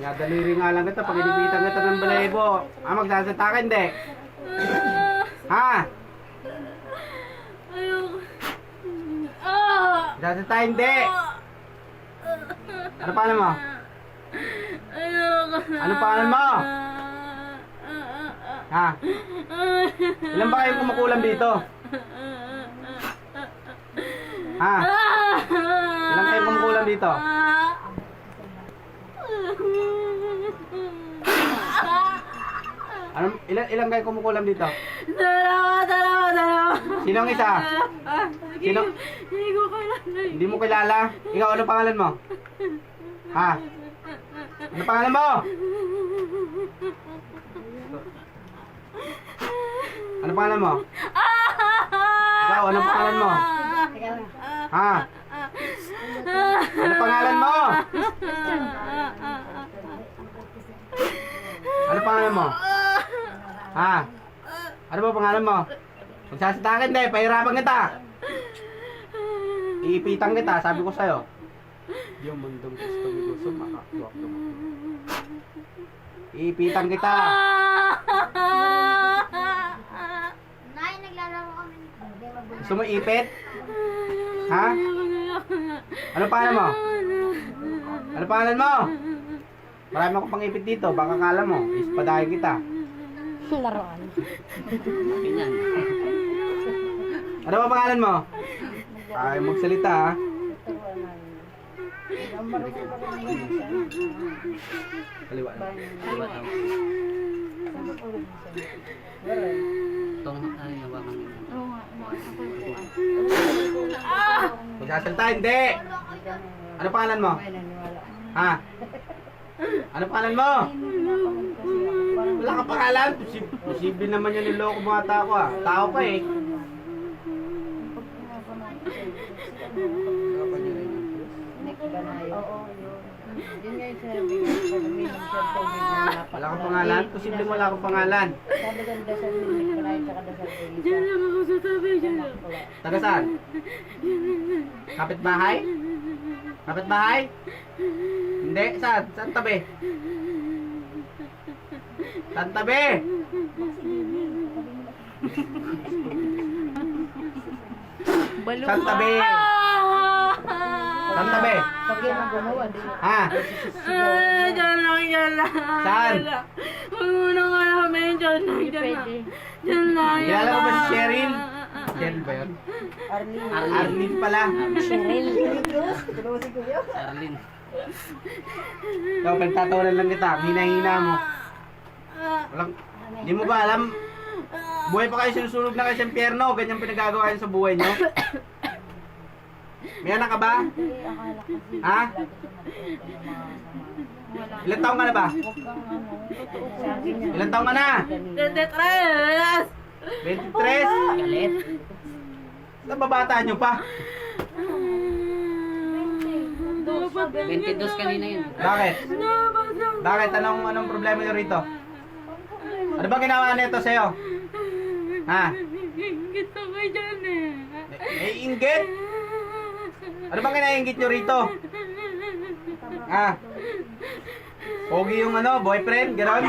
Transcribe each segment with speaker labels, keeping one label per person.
Speaker 1: Ya, daliri nga lang kita. Pag inipitan kita ng balahibo. Ah, magsasalita ka, hindi. Ha?
Speaker 2: Ayoko.
Speaker 1: Magsasalita, hindi. Ano pangalan mo?
Speaker 2: Ayoko.
Speaker 1: Ano pangalan mo? Ha? Ilan ba kayong kumukulam dito? Ha? Ilan kayong kumukulam dito? Ano, ilan, ilan kayo kumukulam dito?
Speaker 2: Dalawa, dalawa, dalawa.
Speaker 1: Sino ang isa? Sino?
Speaker 2: Hindi ko kailangan.
Speaker 1: Hindi mo kilala? Ikaw, ano pangalan mo? Ha? Ano pangalan mo? Ano pangalan mo? Ikaw, ano pangalan mo? Ha? Ano pangalan mo? Ano pangalan mo? Ha? Ano ba pangalan mo? Magsasita ka hindi, pahirapan kita. Iipitan kita, sabi ko sa'yo. Yung mundong gusto mo gusto, makakawak Iipitan kita.
Speaker 3: Nay, naglalaro kami.
Speaker 1: Gusto mo ipit? Ha? Ano pangalan mo? Ano pangalan mo? Marami akong pangipit dito, baka kala mo, ispadahin kita.
Speaker 3: Laruan.
Speaker 1: Ano ba pangalan mo? Ay, magsalita ha. Kaliwa lang.
Speaker 4: Tong ay hawakan mo.
Speaker 1: Hindi! Ano pangalan mo? Ha? Ano pangalan mo? Wala ka pangalan? Posib- Posible naman yan niloko mga tao ko ah. Tao ka eh.
Speaker 5: Wala pa.
Speaker 1: Kang pangalan? Posible wala akong pangalan.
Speaker 5: Sabi ko, dasal mo, hindi ko na yung saka dasal ko.
Speaker 2: Diyan lang ako sa tabi, diyan lang.
Speaker 1: Taga saan? Kapit bahay? Kapit bahay? Hindi, saan? Saan tabi? Saan tabi? Saan tabi? Saan tabi?
Speaker 5: Pag yan ang gumawa, di
Speaker 1: Ha?
Speaker 2: Ay, diyan lang, diyan lang.
Speaker 1: Saan?
Speaker 2: Mo nang alamin, diyan lang, diyan lang. Diyan lang, diyan
Speaker 1: Kilala mo ba si. Cheryl? Cheryl ba yun?
Speaker 5: Arlene.
Speaker 1: Arlene pala.
Speaker 4: Arlene.
Speaker 1: Ikaw, pinagtatawanan lang kita. Hina-hina mo. Walang, hindi mo ba alam? Buhay pa kayo sinusunog na kayo sa impyerno. Ganyan pinagagawa kayo sa buhay nyo. May anak ka ba?
Speaker 5: Akala ko si
Speaker 1: Ha? Ilan taong ka na ba? Ilan taong ka na?
Speaker 2: Tetetres!
Speaker 1: 23?
Speaker 4: Galit.
Speaker 1: Nababata nyo pa.
Speaker 4: 22 kanina yun.
Speaker 1: Bakit? Bakit? Anong, anong problema nyo rito? Ano ba ginawa nito sa'yo? Ha?
Speaker 2: Ingit ako dyan eh.
Speaker 1: May inggit? Ano bang kinainggit nyo rito? Ha? Pogi yung ano, boyfriend, gano'n?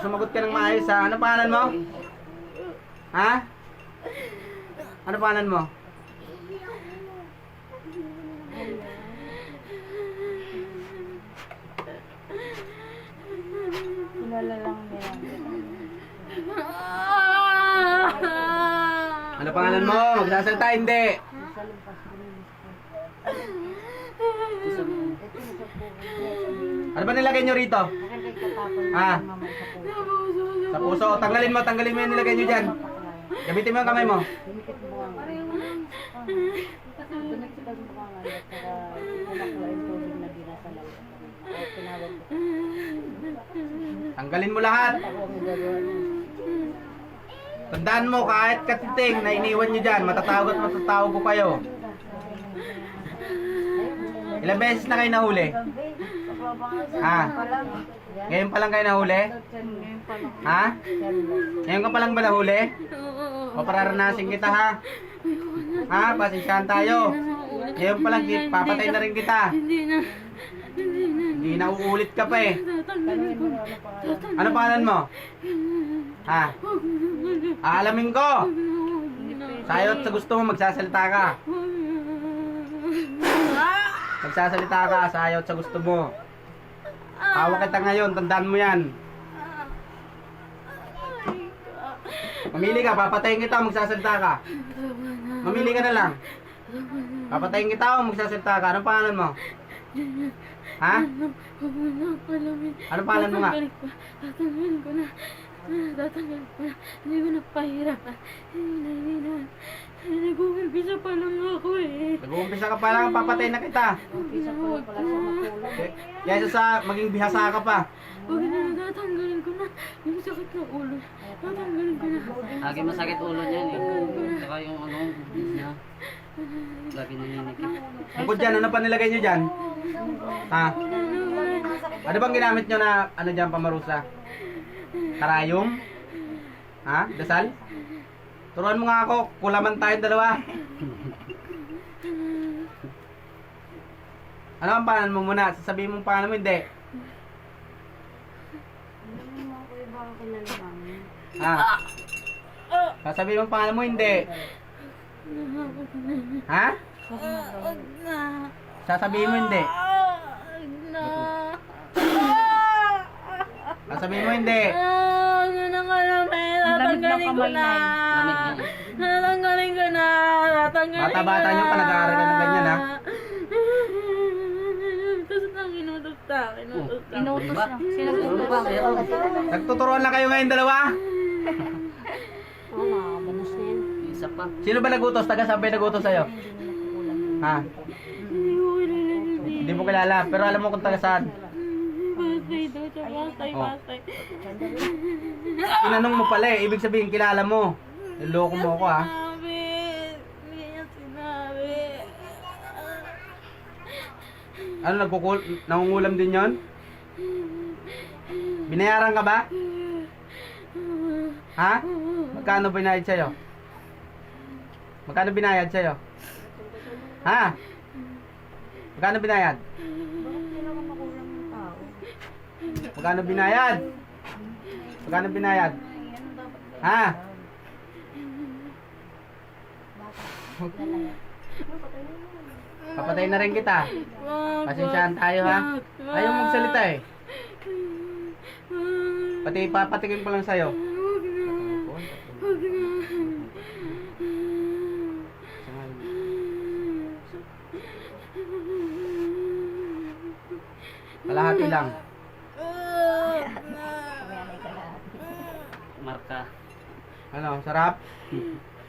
Speaker 1: Sumagot ka ng maayos ha. Ano pangalan mo? Ha? Ano pangalan mo?
Speaker 5: Kilala lang nila.
Speaker 1: Ano pangalan mo? Magsasalita, hindi. Ano ba nilagay nyo rito?
Speaker 5: Mama sa puso.
Speaker 1: Tanggalin mo, tanggalin mo yung nilagay nyo dyan. Gamitin mo yung kamay mo.
Speaker 5: Dumikit mo yung tubig na dinasalan. Kaya tinawag ko.
Speaker 1: Tanggalin mo lahat. Tandaan mo, kahit katiting na iniwan nyo dyan, matatawag at matatawag ko kayo. Ilang beses na kayo nahuli? Ha? Ngayon pa lang kayo nahuli? Ha? Ngayon ka pa lang ba nahuli? O pararanasin kita ha? Ha? Pasensyahan tayo. Ngayon pa lang, papatay na rin kita.
Speaker 2: Hindi na. Hindi na.
Speaker 1: Uulit ka pa eh. Ano pangalan mo? Ha? Aalamin ko. Sayot sa gusto mo, magsasalita ka. Magsasalita ka, sayot sa gusto mo. Hawak kita ngayon, tandaan mo yan. Mamili ka, papatayin kita magsasalita ka. Mamili ka na lang. Papatayin kita magsasalita ka. Anong pangalan mo? Ha? Anong pangalan mo nga?
Speaker 2: Tatanggalin ko na. Tatanggalin ko na. Hindi ko na pahirap. Hindi na, hindi na. Nag-uumpisa pa lang ako eh.
Speaker 1: Nag-uumpisa ka pa lang, papatayin na kita.
Speaker 5: Isa pa lang pala sa makulong.
Speaker 1: Kaya sa maging bihasa ka pa.
Speaker 2: Huwag na, tatanggalin ko na. Yung sakit ng ulo. Tatanggalin ko na.
Speaker 4: Lagi masakit ulo niyan eh. Saka yung ano, niya. Lagi naninikip.
Speaker 1: Bukod dyan, ano pa nilagay nyo dyan? Ha? Ano bang ginamit nyo na, ano dyan, pamarusa? Karayom? Ha? Dasal? Turuan mo nga ako, kulaman tayong dalawa. Ano ang pangalan mo muna? Sasabihin mo ang pangalan mo, hindi.
Speaker 5: Ano ako iba ako kinalaman.
Speaker 1: Ha? Sasabihin mo ang pangalan mo, hindi. Ha?
Speaker 2: Huwag na.
Speaker 1: Sasabihin mo, hindi.
Speaker 2: Huwag na.
Speaker 1: Sasabihin mo, hindi.
Speaker 2: Ah, Huwag na ng kalamin.
Speaker 5: Ang lamig ng
Speaker 2: Tatanggalin ko na. Tatanggalin ko na. Tatanggalin ko
Speaker 1: Bata-bata
Speaker 2: na.
Speaker 1: niyo pa, nag-aaral ka ng ganyan, ha?
Speaker 2: Inutos sa akin. Inutos sa akin.
Speaker 5: Inutos na. Sinusumbang.
Speaker 1: Nagtuturuan na kayo ngayon dalawa?
Speaker 5: Oo, makabanas na yan.
Speaker 4: Isa pa.
Speaker 1: Sino ba nagutos? Taga saan ba yung nagutos sa'yo? Ha?
Speaker 2: Hindi ko kilala yung
Speaker 1: Hindi mo kilala, pero alam mo kung taga saan.
Speaker 2: Pasay daw siya. Pasay,
Speaker 1: Oh.
Speaker 2: pasay.
Speaker 1: Tinanong mo pala eh, ibig sabihin kilala mo. Niloko mo ako ha. Ano, nagkukul, nangungulam din yon? Binayaran ka ba? Ha? Magkano binayad sa'yo? Magkano binayad sa'yo? Ha? Magkano binayad? Magkano binayad? Magkano binayad? Ha? Papatay na rin kita. Pasensyahan tayo ha. Ayaw magsalita eh. Pati papatikin ko lang sa'yo. Kalahati lang.
Speaker 4: Marka.
Speaker 1: Ano, sarap?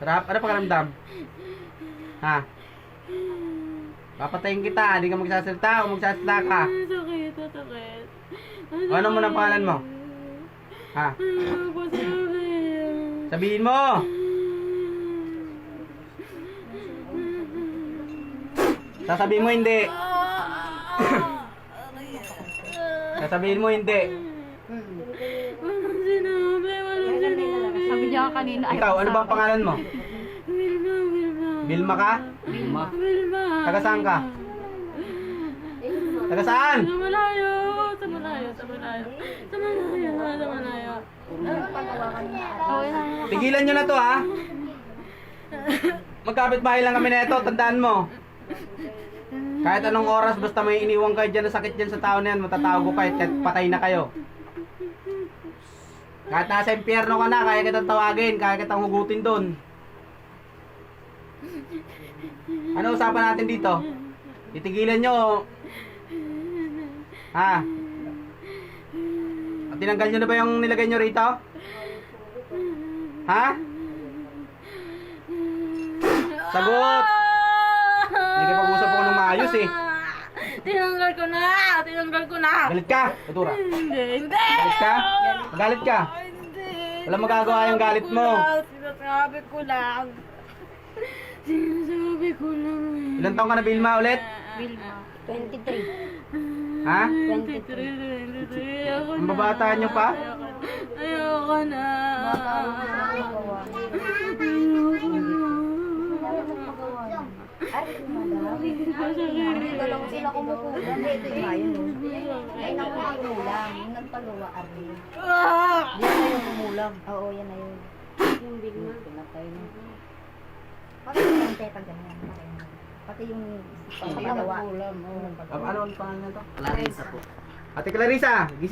Speaker 1: Sarap? Ano pakiramdam? Ha? Papatayin kita, hindi ka magsasalita o magsasalita ka.
Speaker 2: Sakit, sakit.
Speaker 1: O, ano mo ng pangalan mo? Ha? Sabihin mo! Sasabihin mo hindi. Sasabihin mo hindi.
Speaker 2: Walang sinabi, walang sinabi.
Speaker 5: Sabi niya kanina.
Speaker 1: Ikaw, ano bang pangalan mo?
Speaker 2: Wilma, Wilma.
Speaker 1: Bilma ka?
Speaker 4: Lima.
Speaker 2: Wilma.
Speaker 1: Taga saan ka? Taga saan?
Speaker 2: Sa malayo, sa malayo, sa malayo. Sa malayo, sa malayo.
Speaker 5: Oo, yan.
Speaker 1: Tigilan nyo na to ha. Magkapit bahay lang kami na ito, tandaan mo. Kahit anong oras, basta may iniwang kayo dyan na sakit dyan sa tao na yan, matatawag ko kayo, kahit patay na kayo. Kahit nasa impyerno ka na, kaya kitang tawagin, kaya kitang hugutin doon. Ano usapan natin dito? Titigilan nyo. Ha? At tinanggal nyo na ba yung nilagay nyo rito? Ha? Sagot! Hindi ka pag-usap ako ng maayos eh.
Speaker 2: Tinanggal ko na! Tinanggal ko na!
Speaker 1: Galit ka, Katura.
Speaker 2: Hindi, hindi!
Speaker 1: Galit ka? Magalit ka?
Speaker 2: Hindi!
Speaker 1: Wala magagawa yung galit mo.
Speaker 2: Sinasabi ko lang. Sinasabi ko lang eh.
Speaker 1: Ilan taong ka na, Bilma, ulit?
Speaker 5: Vilma. 23.
Speaker 1: Ha?
Speaker 2: 23, 23. Ayoko
Speaker 1: Ang
Speaker 2: na.
Speaker 1: babata nyo pa?
Speaker 2: Ayoko na. Ayoko na.
Speaker 3: Ay, madam. Dito lang sila kumukulang. Ito yung oh. Ay, naku, kumulang. Yung nagpagawa, Arlene. Yan na yung kumulang. Oo, yan na yun. Yung big na. Pinatay na. Pati yung teta ganyan. Pati yung pagpagawa. Kulang, oo.
Speaker 1: Ano ang pangalan nito?
Speaker 4: Clarissa po.
Speaker 1: Ate Clarissa, gising.